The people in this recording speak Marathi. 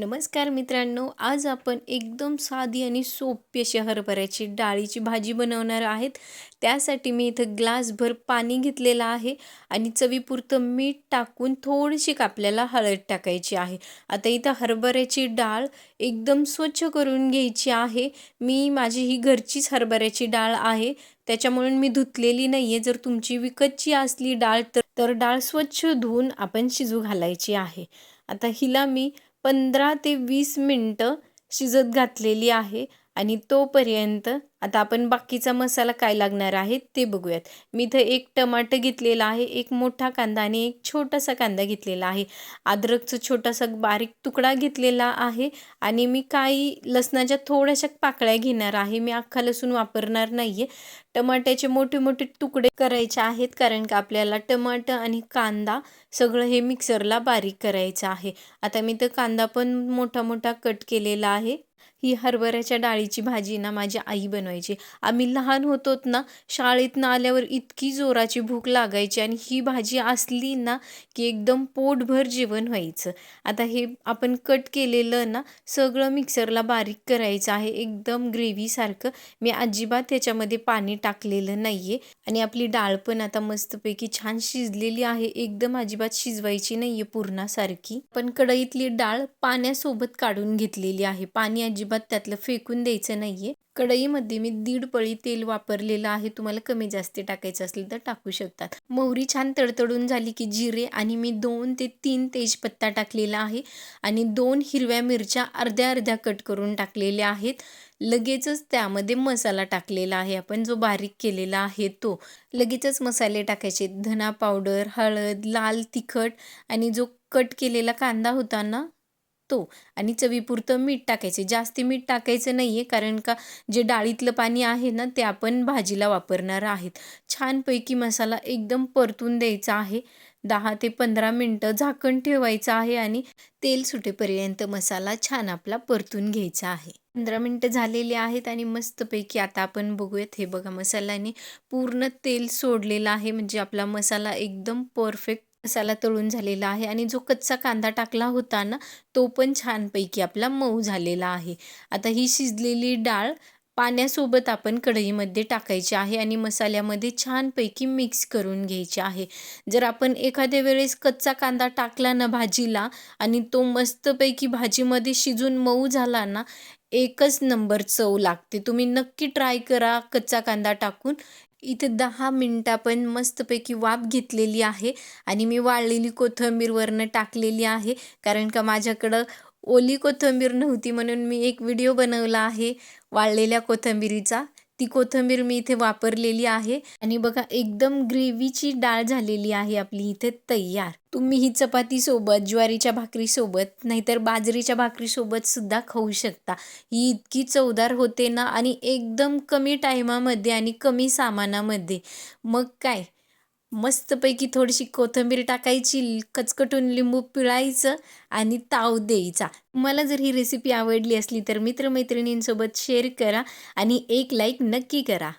नमस्कार मित्रांनो आज आपण एकदम साधी आणि सोपी अशी हरभऱ्याची डाळीची भाजी बनवणार आहेत. त्यासाठी मी इथं ग्लासभर पाणी घेतलेलं आहे आणि चवीपुरतं मीठ टाकून थोडीशी आपल्याला हळद टाकायची आहे. आता इथं हरभऱ्याची डाळ एकदम स्वच्छ करून घ्यायची आहे. मी माझी ही घरचीच हरभऱ्याची डाळ आहे. त्याच्यामुळे मी धुतलेली नाही आहे जर तुमची विकतची असली डाळ तर तर डाळ स्वच्छ धुवून आपण शिजू घालायची आहे. आता हिला मी पंधरा ते वीस मिनटं शिजत घातलेली आहे. आणि तोपर्यंत आता आपण बाकीचा मसाला काय लागणार आहे ते बघूयात. मी इथं एक टमाटर घेतलेला आहे एक मोठा कांदा आणि एक छोटासा कांदा घेतलेला आहे. अद्रकचा छोटासा बारीक तुकडा घेतलेला आहे आणि मी काही लसणाच्या थोड्याशा पाकळ्या घेणार आहे. मी अख्खा लसूण वापरणार नाही आहे टमाट्याचे मोठे मोठे तुकडे करायचे आहेत कारण का आपल्याला टमाटर आणि कांदा सगळं हे मिक्सरला बारीक करायचं आहे. आता मी तर कांदा पण मोठा मोठा कट केलेला आहे. ही हरभऱ्याच्या डाळीची भाजी ना माझी आई बनवायची. आम्ही लहान होतोत ना शाळेतनं आल्यावर इतकी जोराची भूक लागायची आणि ही भाजी असली ना की एकदम पोटभर जेवण व्हायचं. आता हे आपण कट केलेलं ना सगळं मिक्सरला बारीक करायचं आहे. एकदम ग्रेव्हीसारखं मी अजिबात त्याच्यामध्ये पाणी टाकलेलं नाही आहे आणि आपली डाळ पण आता मस्तपैकी छान शिजलेली आहे. एकदम अजिबात शिजवायची नाही आहे पूर्णासारखी. पण कढईतली डाळ पाण्यासोबत काढून घेतलेली आहे. पाणी अजिबात अजिबात त्यातलं फेकून द्यायचं नाहीये. कढईमध्ये मी दीड पळी तेल वापरलेलं आहे. तुम्हाला कमी जास्ती टाकायचं असेल तर टाकू शकतात. मोहरी छान तडतडून झाली की जिरे आणि मी दोन ते तीन तेजपत्ता टाकलेला आहे आणि दोन हिरव्या मिरच्या अर्ध्या अर्ध्या कट करून टाकलेल्या आहेत. लगेचच त्यामध्ये मसाला टाकलेला आहे. आपण जो बारीक केलेला आहे तो. लगेचच मसाले टाकायचे. धना पावडर हळद लाल तिखट आणि जो कट केलेला कांदा होता ना तो आणि चवीपुरतं मीठ टाकायचे. जास्ती मीठ टाकायचं नाही आहे कारण का जे डाळीतलं पाणी आहे ना ते आपण भाजीला वापरणार आहेत. छानपैकी मसाला एकदम परतून द्यायचा आहे. दहा ते पंधरा मिनटं झाकण ठेवायचं आहे आणि तेल सुटेपर्यंत मसाला छान आपला परतून घ्यायचा आहे. पंधरा मिनटं झालेली आहेत आणि मस्तपैकी आता आपण बघूयात हे बघा मसाल्याने पूर्ण तेल सोडलेलं आहे. म्हणजे आपला मसाला एकदम परफेक्ट मसाला तळून झालेला आहे आणि जो कच्चा कांदा टाकला होता ना तो पण छानपैकी आपला मऊ झालेला आहे. आता ही शिजलेली डाळ पाण्यासोबत आपण कढईमध्ये टाकायची आहे आणि मसाल्यामध्ये छानपैकी मिक्स करून घ्यायची आहे. जर आपण एखाद्या वेळेस कच्चा कांदा टाकला ना भाजीला आणि तो मस्तपैकी भाजीमध्ये शिजून मऊ झाला ना एकच नंबर चव लागते. तुम्ही नक्की ट्राय करा कच्चा कांदा टाकून. इथे दहा मिनटं आपण मस्तपैकी वाफ घेतलेली आहे आणि मी वाळलेली कोथिंबीरवरनं टाकलेली आहे. कारण का माझ्याकडं ओली कोथिंबीर नव्हती म्हणून मी एक व्हिडिओ बनवला आहे वाळलेल्या कोथिंबीरीचा. ती कोथिंबीर मी इथे वापरलेली आहे. आणि बघा एकदम ग्रेव्हीची डाळ झालेली आहे आपली इथे तयार. तुम्ही ही चपाती सोबत ज्वारीच्या भाकरी सोबत नाहीतर बाजरीच्या भाकरी सोबत सुद्धा खाऊ शकता. ही इतकी चवदार होते ना आणि एकदम कमी टायमामध्ये आणि कमी सामानामध्ये. मग काय? मस्तपैकी थोडीशी कोथिंबीर टाकायची कचकटून लिंबू पिळायचं आणि ताव द्यायचा. मला जर ही रेसिपी आवडली असली तर मित्रमैत्रिणींसोबत शेअर करा आणि एक लाईक नक्की करा.